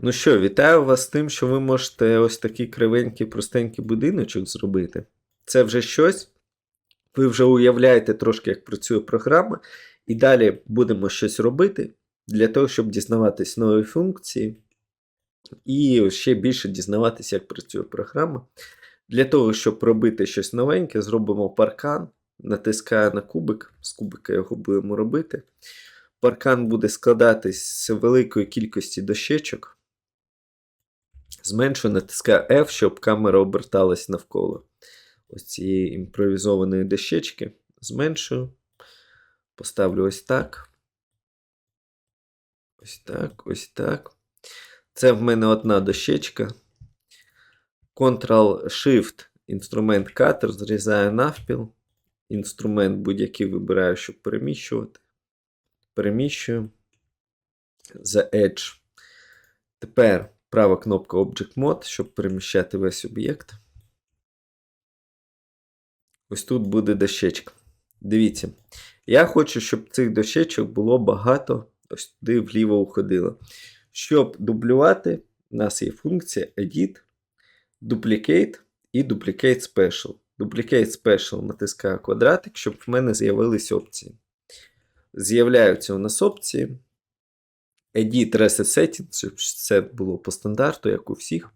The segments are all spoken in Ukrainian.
Ну що, вітаю вас з тим, що ви можете ось такий кривенький, простенький будиночок зробити. Це вже щось. Ви вже уявляєте трошки, як працює програма, і далі будемо щось робити для того, щоб дізнаватись нові функції і ще більше дізнаватися, як працює програма. Для того, щоб робити щось новеньке, зробимо паркан, натискаю на кубик, з кубика його будемо робити. Паркан буде складатись з великої кількості дощечок. Зменшую, натискаю F, щоб камера оберталась навколо ось цієї імпровізованої дощечки. Зменшую. Поставлю ось так. Ось так, ось так. Це в мене одна дощечка. Ctrl-Shift, інструмент катер, зрізаю навпіл. Інструмент будь-який вибираю, щоб переміщувати. Переміщую. The Edge. Тепер права кнопка Object Mode, щоб переміщати весь об'єкт. Ось тут буде дощечка. Дивіться. Я хочу, щоб цих дощечок було багато ось туди вліво уходило. Щоб дублювати, у нас є функція Edit, Duplicate і Duplicate Special. Duplicate Special натискаю квадратик, щоб в мене з'явились опції. З'являються у нас опції. Edit Reset Settings, щоб це було по стандарту, як у всіх.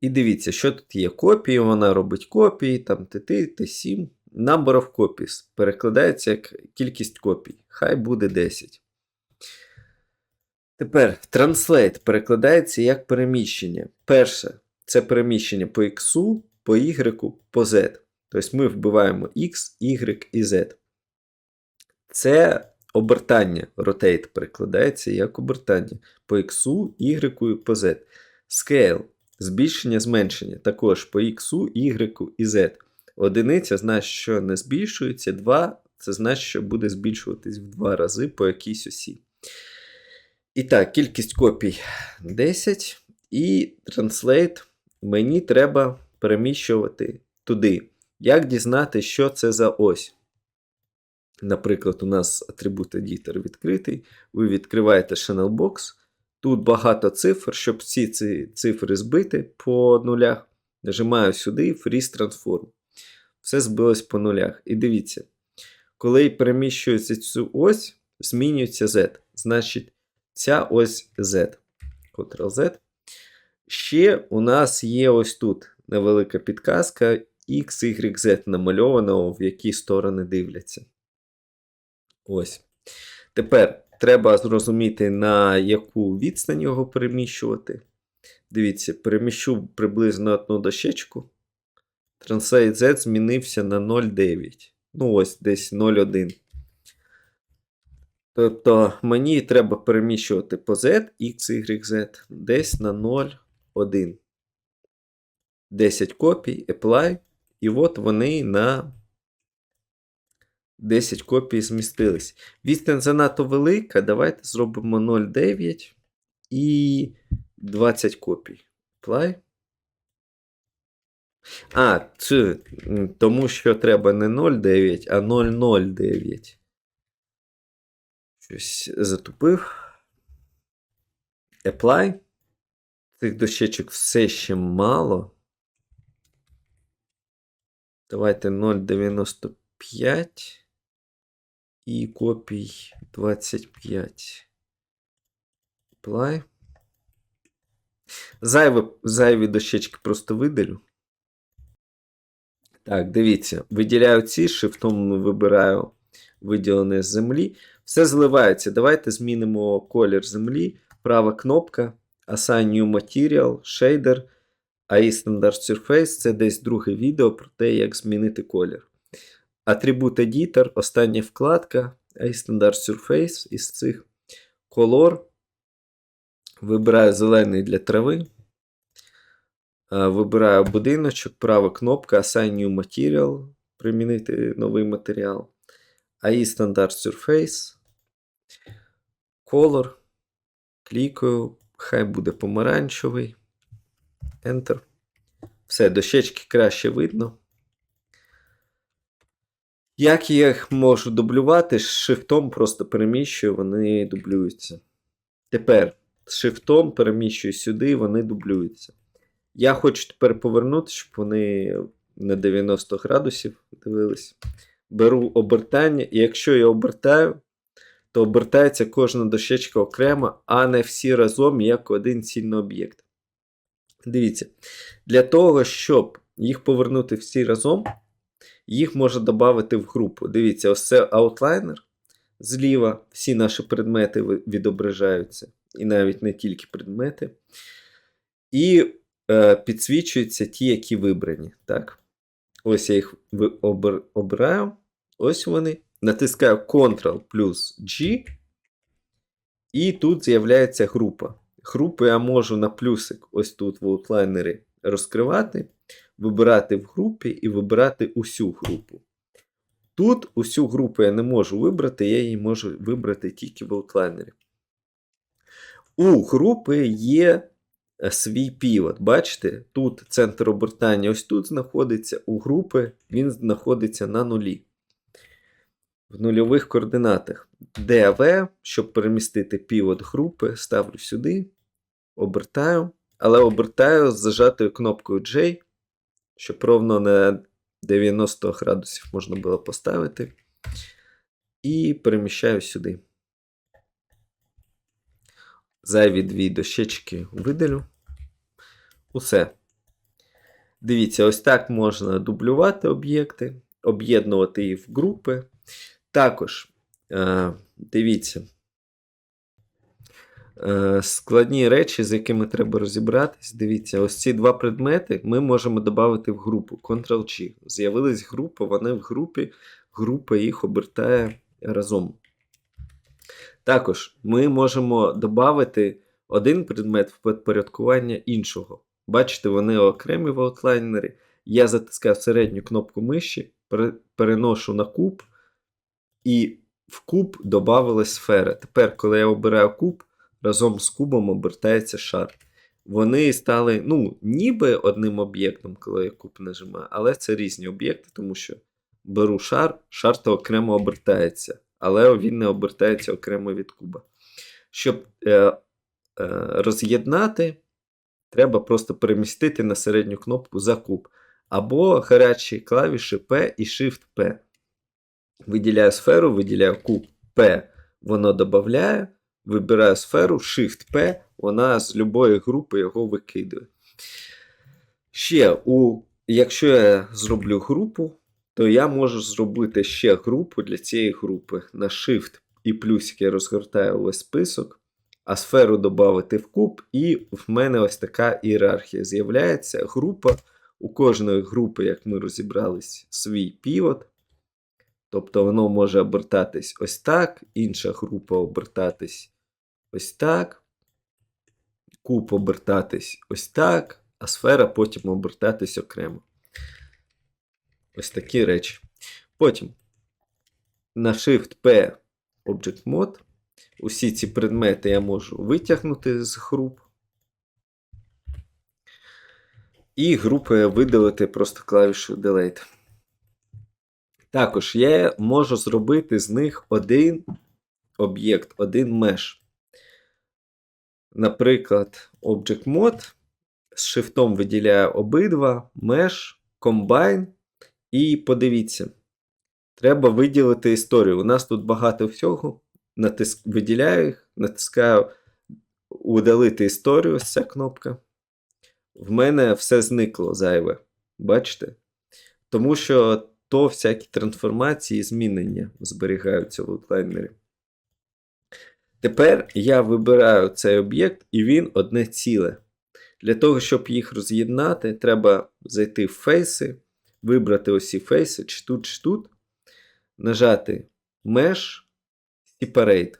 І дивіться, що тут є копії, вона робить копії, там TT, T7. Number of copies перекладається як кількість копій. Хай буде 10. Тепер Translate перекладається як переміщення. Перше це переміщення по X, по Y, по Z. Тобто ми вбиваємо X, Y і Z. Це обертання. Rotate перекладається як обертання по X, Y і по Z. Scale збільшення, зменшення. Також по X, Y і Z. Одиниця значить, що не збільшується. 2 це значить, що буде збільшуватись в 2 рази по якійсь осі. І так, кількість копій 10. І Translate мені треба переміщувати туди. Як дізнати, що це за ось? Наприклад, у нас атрибут Editor відкритий. Ви відкриваєте Channel. Тут багато цифр, щоб всі ці цифри збити по нулях. Нажимаю сюди Freeze Transform. Все збилось по нулях. І дивіться, коли переміщується цю ось, змінюється Z. Значить, ця ось Z. Ctrl-Z. Ще у нас є ось тут невелика підказка X, Y, Z намальовано, в які сторони дивляться. Ось. Тепер треба зрозуміти, на яку відстань його переміщувати. Дивіться, переміщу приблизно одну дощечку. Translate Z змінився на 0,9. Ну, ось десь 0,1. Тобто мені треба переміщувати по Z, X, Y, Z десь на 0,1. 10 копій, apply. І от вони на 10 копій змістились. Відстань занадто велика. Давайте зробимо 0,9 і 20 копій. Apply. А, це, тому що треба не 0,9, а 0,09. Щось затупив. Apply. Цих дощечок все ще мало. Давайте 0,95 і копій 25. Apply. Зайві, зайві дощечки просто видалю. Так, дивіться, виділяю ці, шифтом вибираю виділене з землі. Все зливається. Давайте змінимо колір землі. Права кнопка, Assign New Material, Shader, AI Standard Surface це десь друге відео про те, як змінити колір. Атрибут Editor, остання вкладка, AI Standard Surface із цих Color. Вибираю зелений для трави. Е, Вибираю будиночок, права кнопка Assign New Material, примінити новий матеріал. AI Standard Surface. Color. Клікаю. Хай буде помаранчевий. Enter. Все, дощечки краще видно. Як я їх можу дублювати? З шифтом просто переміщую, вони дублюються. Тепер з шифтом переміщую сюди, вони дублюються. Я хочу тепер повернути, щоб вони на 90 градусів дивились. Беру обертання, і якщо я обертаю, то обертається кожна дощечка окремо, а не всі разом як один цільний об'єкт. Дивіться, для того, щоб їх повернути всі разом, їх можна додати в групу. Дивіться, ось це аутлайнер. Зліва всі наші предмети відображаються, і навіть не тільки предмети. І е, підсвічуються ті, які вибрані. Так? Ось я їх обираю. Ось вони. Натискаю Ctrl плюс G. І тут з'являється група. Групу я можу на плюсик ось тут в аутлайнері розкривати, вибирати в групі і вибирати усю групу. Тут усю групу я не можу вибрати, я її можу вибрати тільки в аутлайнері. У групи є е, свій півот. Бачите, тут центр обертання ось тут знаходиться, у групи він знаходиться на нулі. В нульових координатах. DV, щоб перемістити півот групи, ставлю сюди, обертаю, але обертаю з зажатою кнопкою J, щоб ровно на 90 градусів можна було поставити. І переміщаю сюди. Зайві дві дощечки видалю. Усе. Дивіться, ось так можна дублювати об'єкти, об'єднувати їх в групи. Також, е, дивіться, складні речі, з якими треба розібратись. Дивіться, ось ці два предмети ми можемо додати в групу. Ctrl-G. З'явилась група, вони в групі, група їх обертає разом. Також ми можемо додати один предмет в підпорядкування іншого. Бачите, вони окремі в аутлайнері. Я затискаю середню кнопку миші, переношу на куб, і в куб додавалась сфера. Тепер, коли я обираю куб, разом з кубом обертається шар. Вони стали, ну, ніби одним об'єктом, коли я куб нажимаю, але це різні об'єкти, тому що беру шар, шар то окремо обертається, але він не обертається окремо від куба. Щоб е, е, роз'єднати, треба просто перемістити на середню кнопку за куб. Або гарячі клавіші P і Shift-P. Виділяю сферу, виділяю куб P, воно додає, вибираю сферу, Shift-P, вона з любої групи його викидує. Ще, у, якщо я зроблю групу, то я можу зробити ще групу для цієї групи. На Shift і плюсик я розгортаю весь список, а сферу додати в куб, і в мене ось така ієрархія з'являється. Група. У кожної групи, як ми розібрались, свій півот. Тобто воно може обертатись ось так, інша група обертатись ось так, куб обертатись ось так, а сфера потім обертатись окремо. Ось такі речі. Потім на Shift-P Object Mode. Усі ці предмети я можу витягнути з груп. І групи видалити просто клавішою Delete. Також я можу зробити з них один об'єкт, один меш. Наприклад, Object Mode з шифтом виділяю обидва, Mesh, Combine. І подивіться, треба виділити історію. У нас тут багато всього. Натиск... Виділяю їх, натискаю удалити історію, ось ця кнопка. В мене все зникло зайве. Бачите? Тому що то всякі трансформації і змінення зберігаються в аутлайнері. Тепер я вибираю цей об'єкт, і він одне ціле. Для того, щоб їх роз'єднати, треба зайти в фейси, вибрати усі фейси, чи тут, чи тут, нажати Mesh, Separate.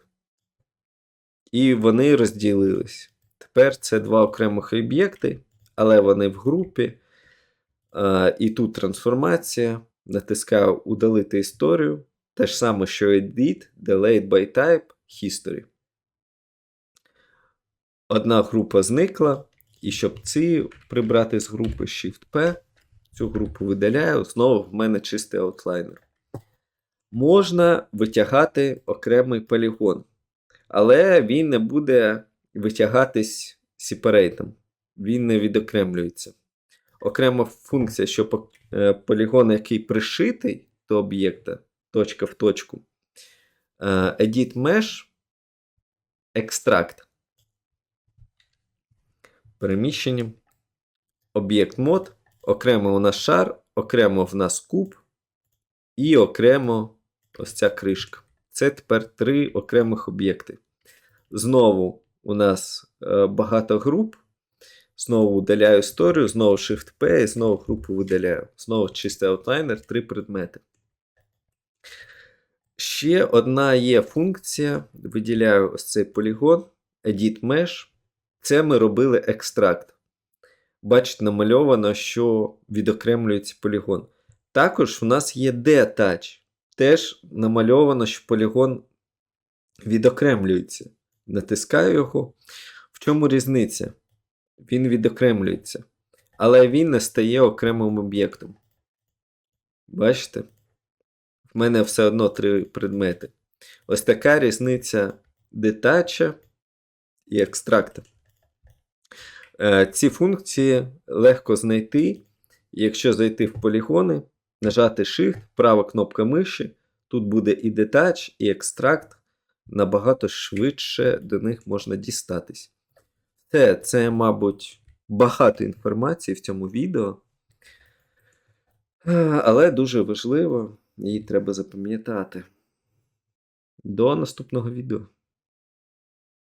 І вони розділились. Тепер це два окремих об'єкти, але вони в групі. І тут трансформація. Натискаю удалити історію. Те ж саме, що Edit, Delete by Type, History. Одна група зникла. І щоб ці прибрати з групи Shift-P, цю групу видаляю, знову в мене чистий аутлайнер. Можна витягати окремий полігон, але він не буде витягатись сепарейтом. Він не відокремлюється. Окрема функція, що е, полігон, який пришитий до об'єкта, точка в точку, е, edit mesh, extract. Переміщенням. Об'єкт мод. Окремо у нас шар, окремо в нас куб, і окремо ось ця кришка. Це тепер три окремих об'єкти. Знову у нас е, багато груп. Знову удаляю історію, знову Shift-P і знову групу видаляю. Знову чистий аутлайнер, три предмети. Ще одна є функція. Виділяю ось цей полігон, Edit Mesh. Це ми робили екстракт. Бачите, намальовано, що відокремлюється полігон. Також в нас є D-Touch. Теж намальовано, що полігон відокремлюється. Натискаю його. В чому різниця? Він відокремлюється. Але він не стає окремим об'єктом. Бачите? В мене все одно три предмети. Ось така різниця детача і екстракта. Е, Ці функції легко знайти. Якщо зайти в полігони, нажати Shift, права кнопка миші, тут буде і детач, і екстракт. Набагато швидше до них можна дістатись. Це, це, мабуть, багато інформації в цьому відео. Але дуже важливо, її треба запам'ятати. До наступного відео.